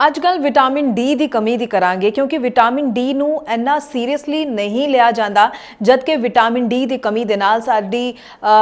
ਅੱਜ ਕੱਲ vitamin D ਦੀ ਕਮੀ ਦੀ ਕਰਾਂਗੇ, ਕਿਉਂਕਿ ਵਿਟਾਮਿਨ ਡੀ ਨੂੰ ਇੰਨਾ ਸੀਰੀਅਸਲੀ ਨਹੀਂ ਲਿਆ ਜਾਂਦਾ, ਜਦਕਿ ਵਿਟਾਮਿਨ ਡੀ ਦੀ ਕਮੀ ਦੇ ਨਾਲ ਸਾਡੀ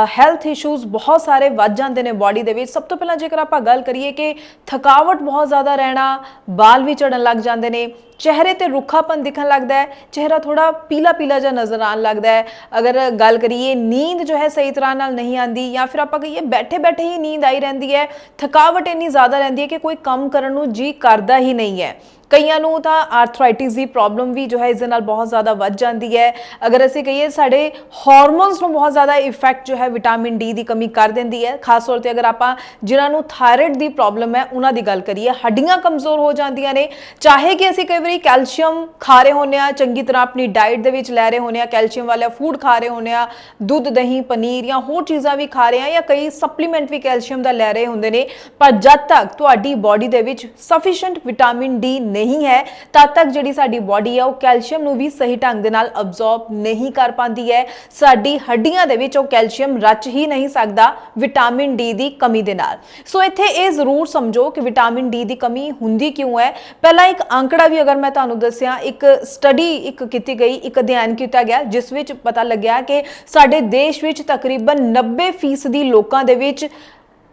ਹੈਲਥ ਇਸ਼ੂਜ਼ ਬਹੁਤ ਸਾਰੇ ਵੱਧ ਜਾਂਦੇ ਨੇ ਬਾਡੀ ਦੇ ਵਿੱਚ। ਸਭ ਤੋਂ ਪਹਿਲਾਂ ਜੇਕਰ ਆਪਾਂ ਗੱਲ ਕਰੀਏ ਕਿ ਥਕਾਵਟ ਬਹੁਤ ਜ਼ਿਆਦਾ ਰਹਿਣਾ, ਬਾਲ ਵੀ ਝੜਨ ਲੱਗ ਜਾਂਦੇ ਨੇ ਚਿਹਰੇ ਤੇ ਰੁੱਖਾਪਨ ਦਿਖਣ ਲੱਗਦਾ ਹੈ, ਚਿਹਰਾ ਥੋੜਾ ਪੀਲਾ ਪੀਲਾ ਜਿਹਾ ਨਜ਼ਰ ਆਉਣ ਲੱਗਦਾ ਹੈ। ਅਗਰ ਗੱਲ ਕਰੀਏ, ਨੀਂਦ ਜੋ ਹੈ ਸਹੀ ਤਰ੍ਹਾਂ ਨਾਲ ਨਹੀਂ ਆਂਦੀ ਜਾਂ ਫਿਰ ਆਪਾਂ ਕਹੀਏ ਬੈਠੇ ਬੈਠੇ ਹੀ ਨੀਂਦ ਆਈ ਰਹਿੰਦੀ ਹੈ, ਥਕਾਵਟ ਇੰਨੀ ਜ਼ਿਆਦਾ ਰਹਿੰਦੀ ਹੈ ਕਿ ਕੋਈ ਕੰਮ ਕਰਨ ਨੂੰ ਜੀ ਕਰਦਾ ਹੀ ਨਹੀਂ ਹੈ। ਕਈਆਂ ਨੂੰ ਤਾਂ ਆਰਥਰਾਈਟਿਸ ਦੀ ਪ੍ਰੋਬਲਮ ਵੀ ਜੋ ਹੈ ਇਸ ਦੇ ਨਾਲ ਬਹੁਤ ਜ਼ਿਆਦਾ ਵੱਧ ਜਾਂਦੀ ਹੈ। ਅਗਰ ਅਸੀਂ ਕਹੀਏ ਸਾਡੇ ਹਾਰਮੋਨਸ ਨੂੰ ਬਹੁਤ ਜ਼ਿਆਦਾ ਇਫੈਕਟ ਜੋ ਹੈ ਵਿਟਾਮਿਨ ਡੀ ਦੀ ਕਮੀ ਕਰ ਦਿੰਦੀ ਹੈ। ਖਾਸ ਤੌਰ ਤੇ ਅਗਰ ਆਪਾਂ ਜਿਨ੍ਹਾਂ ਨੂੰ ਥਾਇਰਾਇਡ ਦੀ ਪ੍ਰੋਬਲਮ ਹੈ, ਉਹਨਾਂ ਦੀ ਗੱਲ ਕਰੀਏ, ਹੱਡੀਆਂ ਕਮਜ਼ੋਰ ਹੋ ਜਾਂਦੀਆਂ ਨੇ। ਚਾਹੇ ਕਿ ਅਸੀਂ ਕਈ ਵਾਰੀ ਕੈਲਸ਼ੀਅਮ ਖਾ ਰਹੇ ਹੁੰਨੇ ਆ ਚੰਗੀ ਤਰ੍ਹਾਂ ਆਪਣੀ ਡਾਈਟ ਦੇ ਵਿੱਚ ਲੈ ਰਹੇ ਹੁੰਨੇ ਆ ਕੈਲਸ਼ੀਅਮ ਵਾਲਾ ਫੂਡ ਖਾ ਰਹੇ ਹੁੰਨੇ ਆ ਦੁੱਧ, ਦਹੀਂ, ਪਨੀਰ ਜਾਂ ਹੋਰ ਚੀਜ਼ਾਂ ਵੀ ਖਾ ਰਹੇ ਆ ਜਾਂ ਕਈ ਸਪਲੀਮੈਂਟ ਵੀ ਕੈਲਸ਼ੀਅਮ ਦਾ ਲੈ ਰਹੇ ਹੁੰਦੇ ਨੇ। ਪਰ ਜਦ ਤੱਕ ਤੁਹਾਡੀ ਬਾਡੀ ਦੇ ਵਿੱਚ ਸਫੀਸ਼ੀਐਂਟ ਵਿਟਾਮਿਨ ਡੀ ਨਹੀਂ ਹੈ, ਤਦ ਤੱਕ ਜਿਹੜੀ ਸਾਡੀ ਬਾਡੀ ਹੈ, ਉਹ ਕੈਲਸ਼ੀਅਮ ਨੂੰ ਵੀ ਸਹੀ ਢੰਗ ਦੇ ਨਾਲ ਅਬਜ਼ੌਰਬ ਨਹੀਂ ਕਰ ਪਾਉਂਦੀ ਹੈ। ਸਾਡੀ ਹੱਡੀਆਂ ਦੇ ਵਿੱਚ ਉਹ ਕੈਲਸ਼ੀਅਮ ਰਚ ਹੀ ਨਹੀਂ ਸਕਦਾ ਵਿਟਾਮਿਨ ਡੀ ਦੀ ਕਮੀ ਦੇ ਨਾਲ। ਸੋ ਇੱਥੇ ਇਹ ਜ਼ਰੂਰ ਸਮਝੋ ਕਿ ਵਿਟਾਮਿਨ ਡੀ ਦੀ ਕਮੀ ਹੁੰਦੀ ਕਿਉਂ ਹੈ। ਪਹਿਲਾਂ ਇੱਕ ਅੰਕੜਾ ਵੀ ਅਗਰ ਮੈਂ ਤੁਹਾਨੂੰ ਦੱਸਿਆ, ਇੱਕ ਸਟੱਡੀ ਇੱਕ ਕੀਤੀ ਗਈ, ਇੱਕ ਅਧਿਐਨ ਕੀਤਾ ਗਿਆ, ਜਿਸ ਵਿੱਚ ਪਤਾ ਲੱਗਿਆ ਕਿ ਸਾਡੇ ਦੇਸ਼ ਵਿੱਚ ਤਕਰੀਬਨ 90% ਲੋਕਾਂ ਦੇ ਵਿੱਚ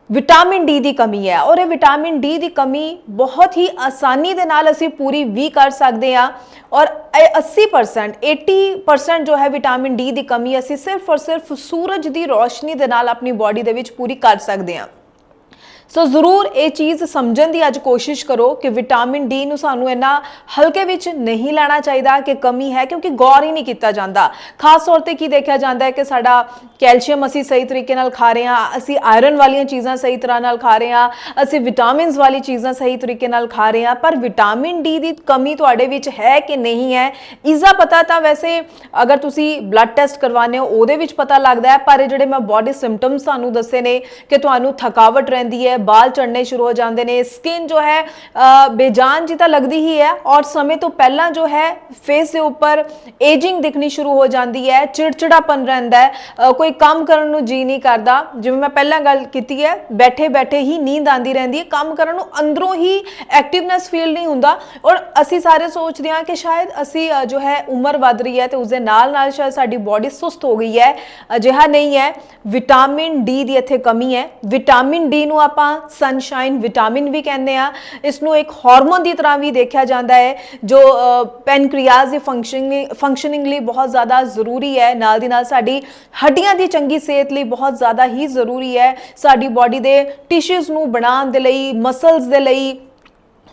ਵਿਟਾਮਿਨ ਡੀ ਦੀ ਕਮੀ ਹੈ ਔਰ ਇਹ ਵਿਟਾਮਿਨ ਡੀ ਦੀ ਕਮੀ ਬਹੁਤ ਹੀ ਆਸਾਨੀ ਦੇ ਨਾਲ ਅਸੀਂ ਪੂਰੀ ਵੀ ਕਰ ਸਕਦੇ ਹਾਂ ਔਰ ਇਹ 80% 80% ਜੋ ਹੈ ਵਿਟਾਮਿਨ ਡੀ ਦੀ ਕਮੀ ਅਸੀਂ ਸਿਰਫ ਔਰ ਸਿਰਫ ਸੂਰਜ ਦੀ ਰੋਸ਼ਨੀ ਦੇ ਨਾਲ ਆਪਣੀ ਬਾਡੀ ਦੇ ਵਿੱਚ ਪੂਰੀ ਕਰ ਸਕਦੇ ਹਾਂ। ਸੋ ਜ਼ਰੂਰ ਇਹ ਚੀਜ਼ ਸਮਝਣ ਦੀ ਅੱਜ ਕੋਸ਼ਿਸ਼ ਕਰੋ ਕਿ ਵਿਟਾਮਿਨ ਡੀ ਨੂੰ ਸਾਨੂੰ ਇੰਨਾ ਹਲਕੇ ਵਿੱਚ ਨਹੀਂ ਲੈਣਾ ਚਾਹੀਦਾ ਕਿ ਕਮੀ ਹੈ, ਕਿਉਂਕਿ ਗੌਰ ਹੀ ਨਹੀਂ ਕੀਤਾ ਜਾਂਦਾ। ਖਾਸ ਤੌਰ ਤੇ ਕੀ ਦੇਖਿਆ ਜਾਂਦਾ ਹੈ ਕਿ ਸਾਡਾ ਕੈਲਸ਼ੀਅਮ ਅਸੀਂ ਸਹੀ ਤਰੀਕੇ ਨਾਲ ਖਾ ਰਹੇ ਹਾਂ, ਅਸੀਂ ਆਇਰਨ ਵਾਲੀਆਂ ਚੀਜ਼ਾਂ ਸਹੀ ਤਰ੍ਹਾਂ ਨਾਲ ਖਾ ਰਹੇ ਹਾਂ, ਅਸੀਂ ਵਿਟਾਮਿਨਸ ਵਾਲੀ ਚੀਜ਼ਾਂ ਸਹੀ ਤਰੀਕੇ ਨਾਲ ਖਾ ਰਹੇ ਹਾਂ, ਪਰ ਵਿਟਾਮਿਨ ਡੀ ਦੀ ਕਮੀ ਤੁਹਾਡੇ ਵਿੱਚ ਹੈ ਕਿ ਨਹੀਂ ਹੈ? ਇਸ ਦਾ ਪਤਾ ਤਾਂ ਵੈਸੇ ਅਗਰ ਤੁਸੀਂ ਬਲੱਡ ਟੈਸਟ ਕਰਵਾਉਂਦੇ ਹੋ, ਉਹਦੇ ਵਿੱਚ ਪਤਾ ਲੱਗਦਾ ਹੈ, ਪਰ ਇਹ ਜਿਹੜੇ ਮੈਂ ਬਾਡੀ ਸਿੰਪਟਮਸ ਤੁਹਾਨੂੰ ਦੱਸੇ ਨੇ ਕਿ ਤੁਹਾਨੂੰ ਥਕਾਵਟ ਰਹਿੰਦੀ ਹੈ ਬਾਲ ਝੜਨੇ ਸ਼ੁਰੂ ਹੋ ਜਾਂਦੇ ਨੇ। ਸਕਿਨ ਜੋ ਹੈ ਬੇਜਾਨ ਜੀ ਤਾਂ ਲੱਗਦੀ ਹੀ ਹੈ ਔਰ ਸਮੇਂ ਤੋਂ ਪਹਿਲਾਂ ਜੋ ਹੈ ਫੇਸ ਦੇ ਉੱਪਰ ਏਜਿੰਗ ਦਿਖਣੀ ਸ਼ੁਰੂ ਹੋ ਜਾਂਦੀ ਹੈ। ਚਿੜਚਿੜਾਪਨ ਰਹਿੰਦਾ ਹੈ। ਕੋਈ ਕੰਮ ਕਰਨ ਨੂੰ ਜੀ ਨਹੀਂ ਕਰਦਾ। ਜਿਵੇਂ ਮੈਂ ਪਹਿਲਾਂ ਗੱਲ ਕੀਤੀ ਹੈ, ਬੈਠੇ ਬੈਠੇ ਹੀ ਨੀਂਦ ਆਂਦੀ ਰਹਿੰਦੀ ਹੈ। ਕੰਮ ਕਰਨ ਨੂੰ ਅੰਦਰੋਂ ਹੀ ਐਕਟਿਵਨੈਸ ਫੀਲ ਨਹੀਂ ਹੁੰਦਾ। ਔਰ ਅਸੀਂ ਸਾਰੇ ਸੋਚਦੇ ਹਾਂ ਕਿ ਸ਼ਾਇਦ ਅਸੀਂ ਜੋ ਹੈ, ਉਮਰ ਵੱਧ ਰਹੀ ਹੈ ਤੇ ਉਸ ਦੇ ਨਾਲ ਨਾਲ ਸ਼ਾਇਦ ਸਾਡੀ ਬਾਡੀ ਸੁਸਤ ਹੋ ਗਈ ਹੈ। ਅਜਿਹਾ ਨਹੀਂ ਹੈ। ਵਿਟਾਮਿਨ ਡੀ ਦੀ ਇੱਥੇ ਕਮੀ ਹੈ। ਵਿਟਾਮਿਨ ਡੀ ਨੂੰ ਆਪਾਂ ਸਨਸ਼ਾਈਨ ਵਿਟਾਮਿਨ ਵੀ ਕਹਿੰਦੇ ਆ। ਇਸ ਨੂੰ ਇੱਕ ਹਾਰਮੋਨ ਦੀ ਤਰ੍ਹਾਂ ਵੀ ਦੇਖਿਆ ਜਾਂਦਾ ਹੈ, ਜੋ ਪੈਨਕ੍ਰੀਆਸ ਦੀ ਫੰਕਸ਼ਨਿੰਗ ਫੰਕਸ਼ਨਿੰਗ ਲਈ ਬਹੁਤ ਜ਼ਿਆਦਾ ਜ਼ਰੂਰੀ ਹੈ। ਨਾਲ ਦੀ ਨਾਲ ਸਾਡੀ ਹੱਡੀਆਂ ਦੀ ਚੰਗੀ ਸਿਹਤ ਲਈ ਬਹੁਤ ਜ਼ਿਆਦਾ ਹੀ ਜ਼ਰੂਰੀ ਹੈ। ਸਾਡੀ ਬਾਡੀ ਦੇ ਟਿਸ਼ੂਜ਼ ਨੂੰ ਬਣਾਉਣ ਦੇ ਲਈ ਮਸਲਸ ਦੇ ਲਈ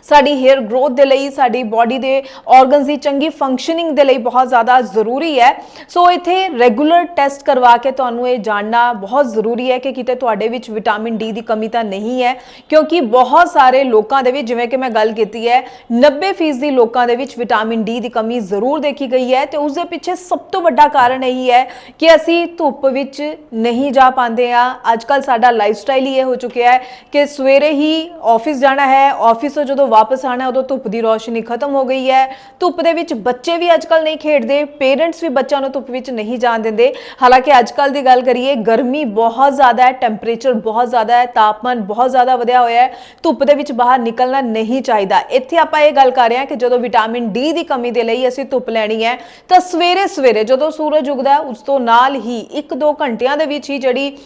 ਸਾਡੀ ਹੇਅਰ ਗਰੋਥ ਦੇ ਲਈ ਸਾਡੀ ਬਾਡੀ ਦੇ ਆਰਗਨਸ ਦੀ ਚੰਗੀ ਫੰਕਸ਼ਨਿੰਗ ਦੇ ਲਈ ਬਹੁਤ ਜ਼ਿਆਦਾ ਜ਼ਰੂਰੀ ਹੈ ਸੋ ਇੱਥੇ ਰੈਗੂਲਰ ਟੈਸਟ ਕਰਵਾ ਕੇ ਤੁਹਾਨੂੰ ਇਹ ਜਾਣਨਾ ਬਹੁਤ ਜ਼ਰੂਰੀ ਹੈ ਕਿ ਕਿਤੇ ਤੁਹਾਡੇ ਵਿੱਚ ਵਿਟਾਮਿਨ ਡੀ ਦੀ ਕਮੀ ਤਾਂ ਨਹੀਂ ਹੈ ਕਿਉਂਕਿ ਬਹੁਤ ਸਾਰੇ ਲੋਕਾਂ ਦੇ ਵਿੱਚ ਜਿਵੇਂ ਕਿ ਮੈਂ ਗੱਲ ਕੀਤੀ ਹੈ 90% ਦੀ ਲੋਕਾਂ ਦੇ ਵਿੱਚ ਵਿਟਾਮਿਨ ਡੀ ਦੀ ਕਮੀ ਜ਼ਰੂਰ ਦੇਖੀ ਗਈ ਹੈ ਤੇ ਉਸ ਦੇ ਪਿੱਛੇ ਸਭ ਤੋਂ ਵੱਡਾ ਕਾਰਨ ਇਹੀ ਹੈ ਕਿ ਅਸੀਂ ਧੁੱਪ ਵਿੱਚ ਨਹੀਂ ਜਾ ਪਾਉਂਦੇ ਆ ਅੱਜ ਕੱਲ ਸਾਡਾ ਲਾਈਫ ਸਟਾਈਲ ਹੀ ਇਹ ਹੋ ਚੁੱਕਿਆ ਹੈ ਕਿ ਸਵੇਰੇ ਹੀ ਆਫਿਸ ਜਾਣਾ ਹੈ ਆਫਿਸ ਤੋਂ ਜਦੋਂ ਵਾਪਸ ਆਣਾ, ਉਦੋਂ ਧੁੱਪ ਦੀ ਰੌਸ਼ਨੀ ਖਤਮ ਹੋ ਗਈ ਹੈ। ਧੁੱਪ ਦੇ ਵਿੱਚ ਬੱਚੇ ਵੀ ਅੱਜ ਕੱਲ ਨਹੀਂ ਖੇਡਦੇ ਪੇਰੈਂਟਸ ਵੀ ਬੱਚਿਆਂ ਨੂੰ ਧੁੱਪ ਵਿੱਚ ਨਹੀਂ ਜਾਣ ਦਿੰਦੇ। ਹਾਲਾਂਕਿ ਅੱਜ ਕੱਲ ਦੀ ਗੱਲ ਕਰੀਏ, ਗਰਮੀ ਬਹੁਤ ਜ਼ਿਆਦਾ ਹੈ ਟੈਂਪਰੇਚਰ ਬਹੁਤ ਜ਼ਿਆਦਾ ਹੈ, ਤਾਪਮਾਨ ਬਹੁਤ ਜ਼ਿਆਦਾ ਵਧਿਆ ਹੋਇਆ ਹੈ। ਧੁੱਪ ਦੇ ਵਿੱਚ ਬਾਹਰ ਨਿਕਲਣਾ ਨਹੀਂ ਚਾਹੀਦਾ। ਇੱਥੇ ਆਪਾਂ ਇਹ ਗੱਲ ਕਰ ਰਹੇ ਹਾਂ ਕਿ ਜਦੋਂ ਵਿਟਾਮਿਨ ਡੀ ਦੀ ਕਮੀ ਦੇ ਲਈ ਅਸੀਂ ਧੁੱਪ ਲੈਣੀ ਹੈ, ਤਾਂ ਸਵੇਰੇ ਸਵੇਰੇ ਜਦੋਂ ਸੂਰਜ ਉਗਦਾ ਉਸ ਤੋਂ ਨਾਲ ਹੀ 1-2 ਘੰਟਿਆਂ ਦੇ ਵਿੱਚ ਹੀ ਜਿਹੜੀ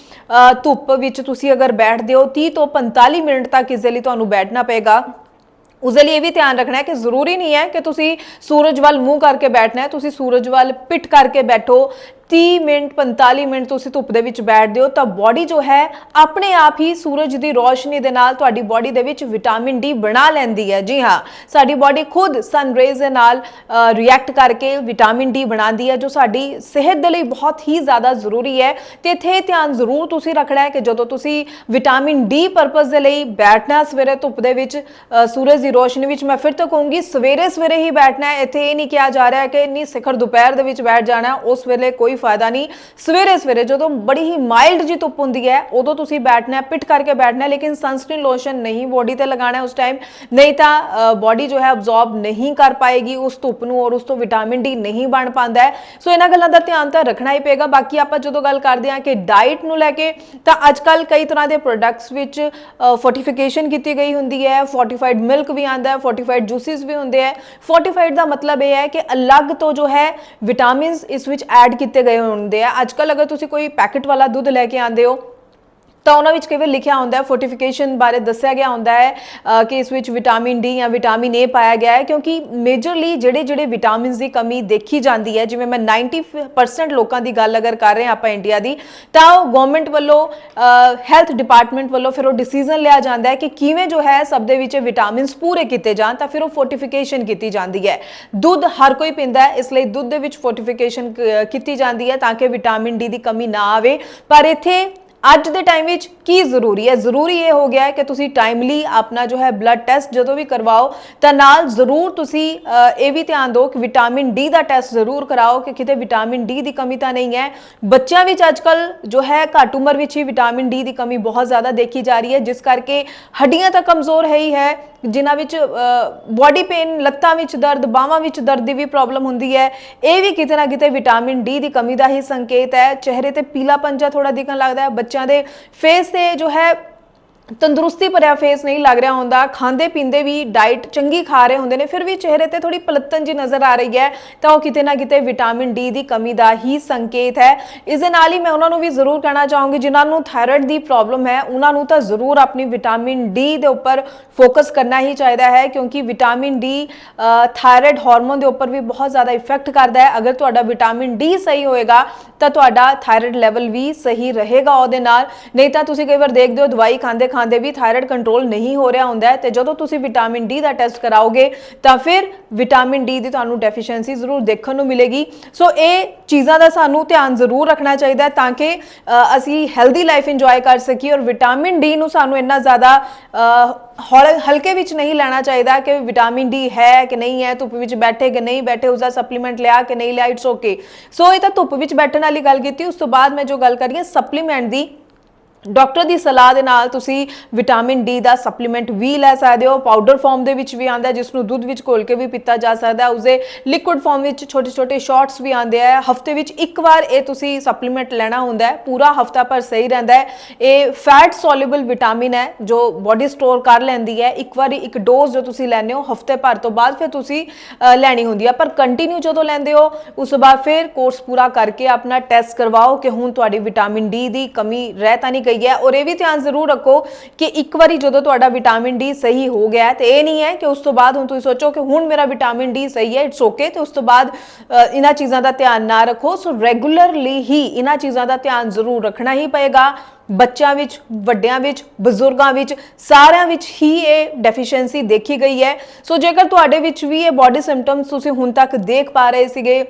ਧੁੱਪ ਵਿੱਚ ਤੁਸੀਂ ਅਗਰ ਬੈਠਦੇ ਹੋ 30 ਤੋਂ 45 ਮਿੰਟ ਤੱਕ ਇਸ ਦੇ ਲਈ ਤੁਹਾਨੂੰ ਬੈਠਣਾ ਪਏਗਾ। ਉਸਦੇ ਲਈ ਇਹ ਵੀ ਧਿਆਨ ਰੱਖਣਾ ਹੈ ਕਿ ਜ਼ਰੂਰੀ ਨਹੀਂ ਹੈ ਕਿ ਤੁਸੀਂ ਸੂਰਜ ਵੱਲ ਮੂੰਹ ਕਰਕੇ ਬੈਠਣਾ ਹੈ, ਤੁਸੀਂ ਸੂਰਜ ਵੱਲ ਪਿੱਠ ਕਰਕੇ ਬੈਠੋ 30 ਮਿੰਟ 45 ਮਿੰਟ ਤੁਸੀਂ ਧੁੱਪ ਦੇ ਵਿੱਚ ਬੈਠਦੇ ਹੋ ਤਾਂ ਬਾਡੀ ਜੋ ਹੈ, ਆਪਣੇ ਆਪ ਹੀ ਸੂਰਜ ਦੀ ਰੋਸ਼ਨੀ ਦੇ ਨਾਲ ਤੁਹਾਡੀ ਬਾਡੀ ਦੇ ਵਿੱਚ ਵਿਟਾਮਿਨ ਡੀ ਬਣਾ ਲੈਂਦੀ ਹੈ। ਜੀ ਹਾਂ, ਸਾਡੀ ਬਾਡੀ ਖੁਦ ਸਨ ਰੇਜ਼ ਦੇ ਨਾਲ ਰਿਐਕਟ ਕਰਕੇ ਵਿਟਾਮਿਨ ਡੀ ਬਣਾਉਂਦੀ ਹੈ, ਜੋ ਸਾਡੀ ਸਿਹਤ ਦੇ ਲਈ ਬਹੁਤ ਹੀ ਜ਼ਿਆਦਾ ਜ਼ਰੂਰੀ ਹੈ। ਤੇ ਇੱਥੇ ਇਹ ਧਿਆਨ ਜ਼ਰੂਰ ਤੁਸੀਂ ਰੱਖਣਾ ਹੈ ਕਿ ਜਦੋਂ ਤੁਸੀਂ ਵਿਟਾਮਿਨ ਡੀ ਪਰਪਸ ਦੇ ਲਈ ਬੈਠਣਾ ਸਵੇਰੇ ਧੁੱਪ ਦੇ ਵਿੱਚ ਸੂਰਜ ਦੀ ਰੋਸ਼ਨੀ ਵਿੱਚ, ਮੈਂ ਫਿਰ ਤੋਂ ਕਹੂੰਗੀ ਸਵੇਰੇ ਸਵੇਰੇ ਹੀ ਬੈਠਣਾ ਹੈ। ਇੱਥੇ ਇਹ ਨਹੀਂ ਕਿਹਾ ਜਾ ਰਿਹਾ ਕਿ ਇੰਨੀ ਸਿਖਰ ਦੁਪਹਿਰ ਦੇ ਵਿੱਚ ਬੈਠ ਜਾਣਾ, ਉਸ ਵੇਲੇ ਕੋਈ ਕੋਈ ਫਾਇਦਾ ਨਹੀਂ। ਸਵੇਰੇ ਸਵੇਰੇ ਜਦੋਂ ਬੜੀ ਹੀ ਮਾਈਲਡ ਜੀ ਧੁੱਪ ਹੁੰਦੀ ਹੈ, ਉਦੋਂ ਤੁਸੀਂ ਬੈਠਣਾ ਪਿੱਟ ਕਰਕੇ ਬੈਠਣਾ, ਲੇਕਿਨ ਸਨਸਕ੍ਰੀਨ ਲੋਸ਼ਨ ਨਹੀਂ ਬੋਡੀ ਤੇ ਲਗਾਉਣਾ ਉਸ ਟਾਈਮ ਨਹੀਂ ਤਾਂ ਬਾਡੀ ਜੋ ਹੈ ਅਬਜ਼ੌਰਬ ਨਹੀਂ ਕਰ ਪਾਏਗੀ ਉਸ ਧੁੱਪ ਨੂੰ ਔਰ ਉਸ ਤੋਂ ਵਿਟਾਮਿਨ ਡੀ ਨਹੀਂ ਬਣ ਪਾਉਂਦਾ ਹੈ। ਸੋ ਇਹਨਾਂ ਗੱਲਾਂ ਦਾ ਧਿਆਨ ਤਾਂ ਰੱਖਣਾ ਹੀ ਪਏਗਾ। ਬਾਕੀ ਆਪਾਂ ਜਦੋਂ ਗੱਲ ਕਰਦੇ ਹਾਂ ਕਿ ਡਾਈਟ ਨੂੰ ਲੈ ਕੇ, ਤਾਂ ਅੱਜ ਕੱਲ ਕਈ ਤਰ੍ਹਾਂ ਦੇ ਪ੍ਰੋਡਕਟਸ ਵਿੱਚ ਫੋਰਟੀਫਿਕੇਸ਼ਨ ਕੀਤੀ ਗਈ ਹੁੰਦੀ ਹੈ। ਫੋਰਟੀਫਾਈਡ ਮਿਲਕ ਵੀ ਆਂਦਾ ਹੈ ਫੋਰਟੀਫਾਈਡ ਜੂਸਿਸ ਵੀ ਹੁੰਦੇ ਹੈ। ਫੋਰਟੀਫਾਈਡ ਦਾ ਮਤਲਬ ਇਹ ਹੈ ਕਿ ਅਲੱਗ ਤੋਂ ਜੋ ਹੈ ਵਿਟਾਮਿਨਸ ਇਸ ਵਿੱਚ ਐਡ ਕੀਤੇ ਗਏ ਹੁੰਦੇ ਆ। ਅੱਜ ਕੱਲ ਅਗਰ ਤੁਸੀਂ ਕੋਈ ਪੈਕੇਟ ਵਾਲਾ ਦੁੱਧ ਲੈ ਕੇ ਆਂਦੇ ਹੋ ਤਾਂ ਉਹਨਾਂ ਵਿੱਚ ਕਈ ਵਾਰ ਲਿਖਿਆ ਹੁੰਦਾ ਹੈ ਫੋਰਟੀਫਿਕੇਸ਼ਨ ਬਾਰੇ ਦੱਸਿਆ ਗਿਆ ਹੁੰਦਾ ਹੈ ਕਿ ਇਸ ਵਿੱਚ ਵਿਟਾਮਿਨ ਡੀ ਜਾਂ ਵਿਟਾਮਿਨ ਏ ਪਾਇਆ ਗਿਆ ਹੈ, ਕਿਉਂਕਿ ਮੇਜਰਲੀ ਜਿਹੜੇ ਜਿਹੜੇ ਵਿਟਾਮਿਨਸ ਦੀ ਕਮੀ ਦੇਖੀ ਜਾਂਦੀ ਹੈ, ਜਿਵੇਂ ਮੈਂ 90% ਲੋਕਾਂ ਦੀ ਗੱਲ ਅਗਰ ਕਰ ਰਹੇ ਹਾਂ ਆਪਾਂ ਇੰਡੀਆ ਦੀ, ਤਾਂ ਉਹ ਗਵਰਨਮੈਂਟ ਵੱਲੋਂ ਹੈਲਥ ਡਿਪਾਰਟਮੈਂਟ ਵੱਲੋਂ ਫਿਰ ਉਹ ਡਿਸੀਜਨ ਲਿਆ ਜਾਂਦਾ ਹੈ ਕਿ ਕਿਵੇਂ ਜੋ ਹੈ ਸਭ ਦੇ ਵਿੱਚ ਵਿਟਾਮਿਨਸ ਪੂਰੇ ਕੀਤੇ ਜਾਣ, ਤਾਂ ਫਿਰ ਉਹ ਫੋਰਟੀਫਿਕੇਸ਼ਨ ਕੀਤੀ ਜਾਂਦੀ ਹੈ। ਦੁੱਧ ਹਰ ਕੋਈ ਪੀਂਦਾ ਹੈ, ਇਸ ਲਈ ਦੁੱਧ ਦੇ ਵਿੱਚ ਫੋਰਟੀਫਿਕੇਸ਼ਨ ਕੀਤੀ ਜਾਂਦੀ ਹੈ ਤਾਂ ਕਿ ਵਿਟਾਮਿਨ ਡੀ ਦੀ ਕਮੀ ਨਾ ਆਵੇ, ਪਰ ਇੱਥੇ ਅੱਜ ਦੇ ਟਾਈਮ ਵਿੱਚ ਕੀ ਜ਼ਰੂਰੀ ਹੈ? ਜ਼ਰੂਰੀ ਇਹ ਹੋ ਗਿਆ ਹੈ ਕਿ ਤੁਸੀਂ ਟਾਈਮਲੀ ਆਪਣਾ ਜੋ ਹੈ ਬਲੱਡ ਟੈਸਟ ਜਦੋਂ ਵੀ ਕਰਵਾਓ, ਤਾਂ ਨਾਲ ਜ਼ਰੂਰ ਤੁਸੀਂ ਇਹ ਵੀ ਧਿਆਨ ਦਿਓ ਕਿ ਵਿਟਾਮਿਨ ਡੀ ਦਾ ਟੈਸਟ ਜ਼ਰੂਰ ਕਰਾਓ ਕਿ ਕਿਤੇ ਵਿਟਾਮਿਨ ਡੀ ਦੀ ਕਮੀ ਤਾਂ ਨਹੀਂ ਹੈ। ਬੱਚਿਆਂ ਵਿੱਚ ਅੱਜਕੱਲ ਜੋ ਹੈ ਘੱਟ ਉਮਰ ਵਿੱਚ ਹੀ ਵਿਟਾਮਿਨ ਡੀ ਦੀ ਕਮੀ ਬਹੁਤ ਜ਼ਿਆਦਾ ਦੇਖੀ ਜਾ ਰਹੀ ਹੈ, ਜਿਸ ਕਰਕੇ ਹੱਡੀਆਂ ਤਾਂ ਕਮਜ਼ੋਰ ਹੈ ਹੀ ਹੈ, ਜਿਨ੍ਹਾਂ ਵਿੱਚ ਬਾਡੀ ਪੇਨ ਲੱਤਾਂ ਵਿੱਚ ਦਰਦ, ਬਾਹਾਂ ਵਿੱਚ ਦਰਦ ਦੀ ਵੀ ਪ੍ਰੋਬਲਮ ਹੁੰਦੀ ਹੈ। ਇਹ ਵੀ ਕਿਤੇ ਨਾ ਕਿਤੇ ਵਿਟਾਮਿਨ ਡੀ ਦੀ ਕਮੀ ਦਾ ਹੀ ਸੰਕੇਤ ਹੈ। ਚਿਹਰੇ ਤੇ ਪੀਲਾਪਨ ਜਿਹਾ ਥੋੜਾ ਦਿਖਣ ਲੱਗਦਾ ਹੈ ਬੱਚਿਆਂ ਦੇ ਫੇਸ ਤੇ ਜੋ ਹੈ ਤੰਦਰੁਸਤੀ ਭਰਿਆ ਫੇਸ ਨਹੀਂ ਲੱਗ ਰਿਹਾ ਹੁੰਦਾ, ਖਾਂਦੇ ਪੀਂਦੇ ਵੀ ਡਾਈਟ ਚੰਗੀ ਖਾ ਰਹੇ ਹੁੰਦੇ ਨੇ, ਫਿਰ ਵੀ ਚਿਹਰੇ ਤੇ ਥੋੜੀ ਪਲੱਤਨ ਜੀ ਨਜ਼ਰ ਆ ਰਹੀ ਹੈ, ਤਾਂ ਉਹ ਕਿਤੇ ਨਾ ਕਿਤੇ ਵਿਟਾਮਿਨ ਡੀ ਦੀ ਕਮੀ ਦਾ ਹੀ ਸੰਕੇਤ ਹੈ। ਇਸ ਦੇ ਨਾਲ ਹੀ ਮੈਂ ਉਹਨਾਂ ਨੂੰ ਵੀ ਜ਼ਰੂਰ ਕਹਿਣਾ ਚਾਹੂੰਗੀ, ਜਿਨ੍ਹਾਂ ਨੂੰ ਥਾਇਰਾਇਡ ਦੀ ਪ੍ਰੋਬਲਮ ਹੈ, ਉਹਨਾਂ ਨੂੰ ਤਾਂ ਜ਼ਰੂਰ ਆਪਣੀ ਵਿਟਾਮਿਨ ਡੀ ਦੇ ਉੱਪਰ ਫੋਕਸ ਕਰਨਾ ਹੀ ਚਾਹੀਦਾ ਹੈ, ਕਿਉਂਕਿ ਵਿਟਾਮਿਨ ਡੀ ਥਾਇਰਾਇਡ ਹਾਰਮੋਨ ਦੇ ਉੱਪਰ ਵੀ ਬਹੁਤ ਜ਼ਿਆਦਾ ਇਫੈਕਟ ਕਰਦਾ ਹੈ। ਅਗਰ ਤੁਹਾਡਾ ਵਿਟਾਮਿਨ ਡੀ ਸਹੀ ਹੋਏਗਾ, ਤਾਂ ਤੁਹਾਡਾ ਥਾਇਰਾਇਡ ਲੈਵਲ ਵੀ ਸਹੀ ਰਹੇਗਾ ਉਹਦੇ ਨਾਲ। ਨਹੀਂ ਤਾਂ ਤੁਸੀਂ ਕਈ ਵਾਰ ਦੇਖਦੇ ਹੋ, ਦਵਾਈ ਖਾਂਦੇ ਖਾਂਦੇ ਵੀ ਥਾਇਰਾਇਡ ਕੰਟਰੋਲ ਨਹੀਂ ਹੋ ਰਿਹਾ ਹੁੰਦਾ ਹੈ ਤੇ ਜਦੋਂ ਤੁਸੀਂ ਵਿਟਾਮਿਨ ਡੀ ਦਾ ਟੈਸਟ ਕਰਾਓਗੇ, ਤਾਂ ਫਿਰ ਵਿਟਾਮਿਨ ਡੀ ਦੀ ਤੁਹਾਨੂੰ ਡੈਫੀਸ਼ੀਐਂਸੀ ਜ਼ਰੂਰ ਦੇਖਣ ਨੂੰ ਮਿਲੇਗੀ। ਸੋ ਇਹ ਚੀਜ਼ਾਂ ਦਾ ਸਾਨੂੰ ਧਿਆਨ ਜ਼ਰੂਰ ਰੱਖਣਾ ਚਾਹੀਦਾ ਤਾਂ ਕਿ ਅਸੀਂ ਹੈਲਦੀ ਲਾਈਫ ਇੰਜੋਏ ਕਰ ਸਕੀਏ ਔਰ ਵਿਟਾਮਿਨ ਡੀ ਨੂੰ ਸਾਨੂੰ ਇੰਨਾ ਜ਼ਿਆਦਾ ਹੌਲ- ਹਲਕੇ ਵਿੱਚ ਨਹੀਂ ਲੈਣਾ ਚਾਹੀਦਾ ਕਿ ਵਿਟਾਮਿਨ ਡੀ ਹੈ ਕਿ ਨਹੀਂ ਹੈ, ਧੁੱਪ ਵਿੱਚ ਬੈਠੇ ਕਿ ਨਹੀਂ ਬੈਠੇ, ਉਸਦਾ ਸਪਲੀਮੈਂਟ ਲਿਆ ਕਿ ਨਹੀਂ ਲਿਆ ਇਟਸ ਓਕੇ ਸੋ ਇਹ ਤਾਂ ਧੁੱਪ ਵਿੱਚ ਬੈਠਣ ਵਾਲੀ ਗੱਲ ਕੀਤੀ, ਉਸ ਤੋਂ ਬਾਅਦ ਮੈਂ ਜੋ ਗੱਲ ਕਰੀ ਹੈ ਸਪਲੀਮੈਂਟ ਦੀ ਡਾਕਟਰ ਦੀ ਸਲਾਹ ਦੇ ਨਾਲ ਤੁਸੀਂ ਵਿਟਾਮਿਨ ਡੀ ਦਾ ਸਪਲੀਮੈਂਟ ਵੀ ਲੈ ਸਕਦੇ ਹੋ, ਪਾਊਡਰ ਫਾਰਮ ਦੇ ਵਿੱਚ ਵੀ ਆਂਦਾ ਜਿਸ ਨੂੰ ਦੁੱਧ ਵਿੱਚ ਘੋਲ ਕੇ ਵੀ ਪੀਤਾ ਜਾ ਸਕਦਾ ਹੈ। ਉਸਦੇ ਲਿਕੁਇਡ ਫਾਰਮ ਵਿੱਚ ਛੋਟੇ ਛੋਟੇ ਸ਼ਾਰਟਸ ਵੀ ਆਂਦੇ ਆ। ਹਫ਼ਤੇ ਵਿੱਚ ਇੱਕ ਵਾਰ ਇਹ ਤੁਸੀਂ ਸਪਲੀਮੈਂਟ ਲੈਣਾ ਹੁੰਦਾ ਹੈ। ਪੂਰਾ ਹਫਤਾ ਪਰ ਸਹੀ ਰਹਿੰਦਾ ਹੈ। ਇਹ ਫੈਟ ਸੋਲੂਬਲ ਵਿਟਾਮਿਨ ਹੈ, ਜੋ ਬਾਡੀ ਸਟੋਰ ਕਰ ਲੈਂਦੀ ਹੈ। ਇੱਕ ਵਾਰੀ ਇੱਕ ਡੋਜ਼ ਜੋ ਤੁਸੀਂ ਲੈਂਦੇ ਹੋ, ਹਫ਼ਤੇ ਭਰ ਤੋਂ ਬਾਅਦ ਫਿਰ ਤੁਸੀਂ ਲੈਣੀ ਹੁੰਦੀ ਹੈ ਪਰ ਕੰਟੀਨਿਊ ਜਦੋਂ ਲੈਂਦੇ ਹੋ, ਉਸ ਤੋਂ ਬਾਅਦ ਫਿਰ ਕੋਰਸ ਪੂਰਾ ਕਰਕੇ ਆਪਣਾ ਟੈਸਟ ਕਰਵਾਓ ਕਿ ਹੁਣ ਤੁਹਾਡੀ ਵਿਟਾਮਿਨ ਡੀ ਦੀ ਕਮੀ ਰਹਿ ਤਾਂ ਨਹੀਂ ਗਈ। ਹੈ। ਔਰ ਇਹ ਵੀ ਧਿਆਨ ਜ਼ਰੂਰ ਰੱਖੋ ਕਿ ਇੱਕ ਵਾਰੀ ਜਦੋਂ ਤੁਹਾਡਾ ਵਿਟਾਮਿਨ ਡੀ ਸਹੀ ਹੋ ਗਿਆ ਤੇ ਇਹ ਨਹੀਂ ਹੈ ਕਿ ਉਸ ਤੋਂ ਬਾਅਦ ਹੁਣ ਤੁਸੀਂ ਸੋਚੋ ਕਿ ਹੁਣ ਮੇਰਾ ਵਿਟਾਮਿਨ ਡੀ ਸਹੀ ਹੈ ਇਟਸ ਓਕੇ ਤੇ ਉਸ ਤੋਂ ਬਾਅਦ ਇਹਨਾਂ ਚੀਜ਼ਾਂ ਦਾ ਧਿਆਨ ਨਾ ਰੱਖੋ। ਸੋ ਰੈਗੂਲਰਲੀ ਹੀ ਇਹਨਾਂ ਚੀਜ਼ਾਂ ਦਾ ਧਿਆਨ ਜ਼ਰੂਰ ਰੱਖਣਾ ਹੀ ਪਏਗਾ। ਬੱਚਿਆਂ ਵਿੱਚ, ਵੱਡਿਆਂ ਵਿੱਚ, ਬਜ਼ੁਰਗਾਂ ਵਿੱਚ, ਸਾਰਿਆਂ ਵਿੱਚ ਹੀ ਇਹ ਡੈਫੀਸ਼ੀਐਂਸੀ ਦੇਖੀ ਗਈ ਹੈ। ਸੋ ਜੇਕਰ ਤੁਹਾਡੇ ਵਿੱਚ ਵੀ ਇਹ ਬਾਡੀ ਸਿੰਪਟਮਸ ਤੁਸੀਂ ਹੁਣ ਤੱਕ ਦੇਖ ਪਾ ਰਹੇ ਸੀਗੇ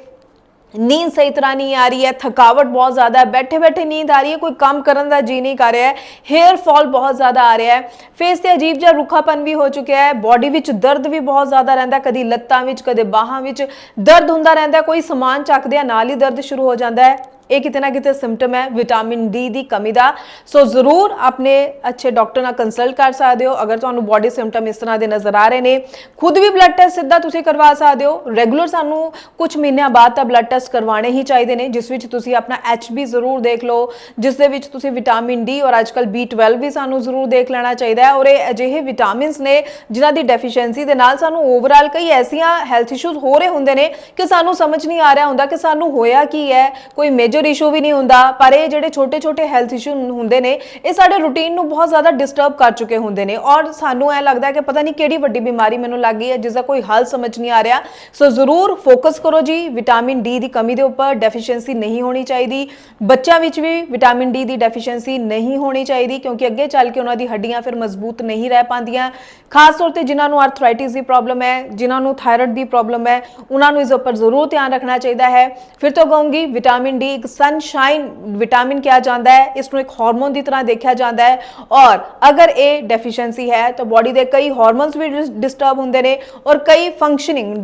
ਨੀਂਦ ਸਹੀ ਤਰ੍ਹਾਂ ਨਹੀਂ ਆ ਰਹੀ ਹੈ, ਥਕਾਵਟ ਬਹੁਤ ਜ਼ਿਆਦਾ ਹੈ ਬੈਠੇ ਬੈਠੇ ਨੀਂਦ ਆ ਰਹੀ ਹੈ, ਕੋਈ ਕੰਮ ਕਰਨ ਦਾ ਜੀ ਨਹੀਂ ਕਰ ਰਿਹਾ ਹੈ ਹੇਅਰ ਫਾਲ ਬਹੁਤ ਜ਼ਿਆਦਾ ਆ ਰਿਹਾ ਹੈ ਫੇਸ ਤੇ ਅਜੀਬ ਜਿਹਾ ਰੁੱਖਾਪਨ ਵੀ ਹੋ ਚੁੱਕਿਆ ਹੈ ਬਾਡੀ ਵਿੱਚ ਦਰਦ ਵੀ ਬਹੁਤ ਜ਼ਿਆਦਾ ਰਹਿੰਦਾ ਕਦੀ ਲੱਤਾਂ ਵਿੱਚ, ਕਦੇ ਬਾਹਾਂ ਵਿੱਚ ਦਰਦ ਹੁੰਦਾ ਰਹਿੰਦਾ ਕੋਈ ਸਮਾਨ ਚੱਕਦੇ ਆ ਨਾਲ ਹੀ ਦਰਦ ਸ਼ੁਰੂ ਹੋ ਜਾਂਦਾ ਹੈ। ਇਹ ਕਿਤੇ ਨਾ ਕਿਤੇ ਸਿੰਪਟਮ ਹੈ ਵਿਟਾਮਿਨ ਡੀ ਦੀ ਕਮੀ ਦਾ ਸੋ ਜ਼ਰੂਰ ਆਪਣੇ ਅੱਛੇ ਡਾਕਟਰ ਨਾਲ ਕੰਸਲਟ ਕਰ ਸਕਦੇ ਹੋ ਅਗਰ ਤੁਹਾਨੂੰ ਬਾਡੀ ਸਿੰਪਟਮ ਇਸ ਤਰ੍ਹਾਂ ਦੇ ਨਜ਼ਰ ਆ ਰਹੇ ਨੇ ਖੁਦ ਵੀ ਬਲੱਡ ਟੈਸਟ ਸਿੱਧਾ ਤੁਸੀਂ ਕਰਵਾ ਸਕਦੇ ਹੋ ਰੈਗੂਲਰ ਸਾਨੂੰ ਕੁਝ ਮਹੀਨਿਆਂ ਬਾਅਦ ਤਾਂ ਬਲੱਡ ਟੈਸਟ ਕਰਵਾਉਣੇ ਹੀ ਚਾਹੀਦੇ ਨੇ ਜਿਸ ਵਿੱਚ ਤੁਸੀਂ ਆਪਣਾ HB ਜ਼ਰੂਰ ਦੇਖ ਲਓ ਜਿਸ ਦੇ ਵਿੱਚ ਤੁਸੀਂ ਵਿਟਾਮਿਨ ਡੀ ਔਰ ਅੱਜਕੱਲ B12 ਵੀ ਸਾਨੂੰ ਜ਼ਰੂਰ ਦੇਖ ਲੈਣਾ ਚਾਹੀਦਾ ਹੈ ਔਰ ਇਹ ਅਜਿਹੇ ਵਿਟਾਮਿਨਸ ਨੇ ਜਿਨ੍ਹਾਂ ਦੀ ਡੈਫੀਸ਼ੀਐਂਸੀ ਦੇ ਨਾਲ ਸਾਨੂੰ ਓਵਰਆਲ ਕਈ ਐਸੀਆਂ ਹੈਲਥ ਇਸ਼ੂਜ਼ ਹੋ ਰਹੇ ਹੁੰਦੇ ਨੇ ਕਿ ਸਾਨੂੰ ਸਮਝ ਨਹੀਂ ਆ ਰਿਹਾ ਹੁੰਦਾ ਕਿ ਸਾਨੂੰ ਹੋਇਆ ਕੀ ਹੈ ਕੋਈ ਮੇਜਰ ਇਸ਼ੂ ਵੀ ਨਹੀਂ ਹੁੰਦਾ, ਪਰ ਇਹ ਜਿਹੜੇ ਛੋਟੇ-ਛੋਟੇ ਹੈਲਥ ਇਸ਼ੂ ਹੁੰਦੇ ਨੇ, ਇਹ ਸਾਡੇ ਰੂਟੀਨ ਨੂੰ ਬਹੁਤ ਜ਼ਿਆਦਾ ਡਿਸਟਰਬ ਕਰ ਚੁੱਕੇ ਹੁੰਦੇ ਨੇ। ਔਰ ਸਾਨੂੰ ਐ ਲੱਗਦਾ ਹੈ ਕਿ ਪਤਾ ਨਹੀਂ ਕਿਹੜੀ ਵੱਡੀ ਬਿਮਾਰੀ ਮੈਨੂੰ ਲੱਗ ਗਈ ਹੈ ਜਿਸ ਦਾ ਕੋਈ ਹੱਲ ਸਮਝ ਨਹੀਂ ਆ ਰਿਹਾ। ਸੋ ਜ਼ਰੂਰ ਫੋਕਸ ਕਰੋ ਜੀ ਵਿਟਾਮਿਨ ਡੀ ਦੀ ਕਮੀ ਦੇ ਉੱਪਰ ਡੈਫੀਸ਼ੀਐਂਸੀ ਨਹੀਂ ਹੋਣੀ ਚਾਹੀਦੀ। ਬੱਚਿਆਂ ਵਿੱਚ ਵੀ ਵਿਟਾਮਿਨ ਡੀ ਦੀ ਡੈਫੀਸ਼ੀਐਂਸੀ ਨਹੀਂ ਹੋਣੀ ਚਾਹੀਦੀ, ਕਿਉਂਕਿ ਅੱਗੇ ਚੱਲ ਕੇ ਉਹਨਾਂ ਦੀ ਹੱਡੀਆਂ ਫਿਰ ਮਜ਼ਬੂਤ ਨਹੀਂ ਰਹਿ ਪਾਉਂਦੀਆਂ। ਖਾਸ ਤੌਰ ਤੇ ਜਿਨ੍ਹਾਂ ਨੂੰ ਆਰਥਰਾਈਟਿਸ ਦੀ ਪ੍ਰੋਬਲਮ ਹੈ, ਜਿਨ੍ਹਾਂ ਨੂੰ ਥਾਇਰਾਇਡ ਦੀ ਪ੍ਰੋਬਲਮ ਹੈ, ਉਹਨਾਂ ਨੂੰ ਇਸ ਉੱਪਰ ਜ਼ਰੂਰ ਧਿਆਨ ਰੱਖਣਾ ਚਾਹੀਦਾ ਹੈ। ਫਿਰ ਤੋਂ ਕਹੂੰਗੀ ਵਿਟਾਮਿਨ ਡੀ ਇੱਕ ਇੱਕ ਸਨਸ਼ਾਈਨ ਵਿਟਾਮਿਨ ਕਿਹਾ ਜਾਂਦਾ ਹੈ ਇਸ ਨੂੰ ਇੱਕ ਹਾਰਮੋਨ ਦੀ ਤਰ੍ਹਾਂ ਦੇਖਿਆ ਜਾਂਦਾ ਹੈ ਔਰ ਅਗਰ ਇਹ ਡੈਫੀਸ਼ੀਐਂਸੀ ਹੈ ਤਾਂ ਬਾਡੀ ਦੇ ਕਈ ਹਾਰਮੋਨਸ ਵੀ ਡਿਸਟਰਬ ਹੁੰਦੇ ਨੇ ਔਰ ਕਈ ਫੰਕਸ਼ਨਿੰਗ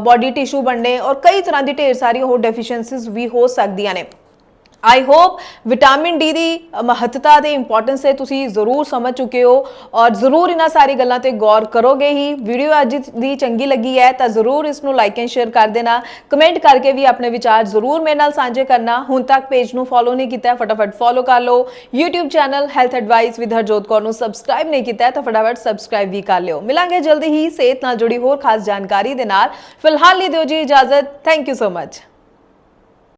ਬਾਡੀ ਟਿਸ਼ੂ ਬਣਨੇ ਔਰ ਕਈ ਤਰ੍ਹਾਂ ਦੀ ਢੇਰ ਸਾਰੀ ਉਹ ਡੈਫੀਸ਼ੀਐਂਸੀਜ਼ ਵੀ ਹੋ ਸਕਦੀਆਂ ਨੇ। ਆਈ ਹੋਪ ਵਿਟਾਮਿਨ ਡੀ ਦੀ ਮਹੱਤਤਾ ਤੇ ਇੰਪੋਰਟੈਂਸ ਹੈ ਤੁਸੀਂ ਜ਼ਰੂਰ ਸਮਝ ਚੁੱਕੇ ਹੋ ਔਰ ਜ਼ਰੂਰ ਇਹਨਾਂ ਸਾਰੀ ਗੱਲਾਂ ਤੇ ਗੌਰ ਕਰੋਗੇ ਹੀ। ਵੀਡੀਓ ਅੱਜ ਦੀ ਚੰਗੀ ਲੱਗੀ ਹੈ ਤਾਂ ਜ਼ਰੂਰ ਇਸ ਨੂੰ ਲਾਈਕ ਐਂਡ ਸ਼ੇਅਰ ਕਰ ਦੇਣਾ। ਕਮੈਂਟ ਕਰਕੇ ਵੀ ਆਪਣੇ ਵਿਚਾਰ ਜ਼ਰੂਰ ਮੇਰੇ ਨਾਲ ਸਾਂਝੇ ਕਰਨਾ। ਹੁਣ ਤੱਕ ਪੇਜ ਨੂੰ ਫੋਲੋ ਨਹੀਂ ਕੀਤਾ, ਫਟਾਫਟ ਫੋਲੋ ਕਰ ਲਓ। YouTube channel health advice with Harjot Kaur ਨੂੰ ਸਬਸਕ੍ਰਾਈਬ ਨਹੀਂ ਕੀਤਾ, ਤਾਂ ਫਟਾਫਟ ਸਬਸਕ੍ਰਾਈਬ ਵੀ ਕਰ ਲਿਓ। ਮਿਲਾਂਗੇ ਜਲਦੀ ਹੀ। ਸਿਹਤ ਨਾਲ ਜੁੜੀ ਹੋਰ ਖਾਸ ਜਾਣਕਾਰੀ ਦੇ ਨਾਲ। ਫਿਲਹਾਲ ਲਈ ਦਿਓ ਜੀ ਇਜਾਜ਼ਤ। Thank you so much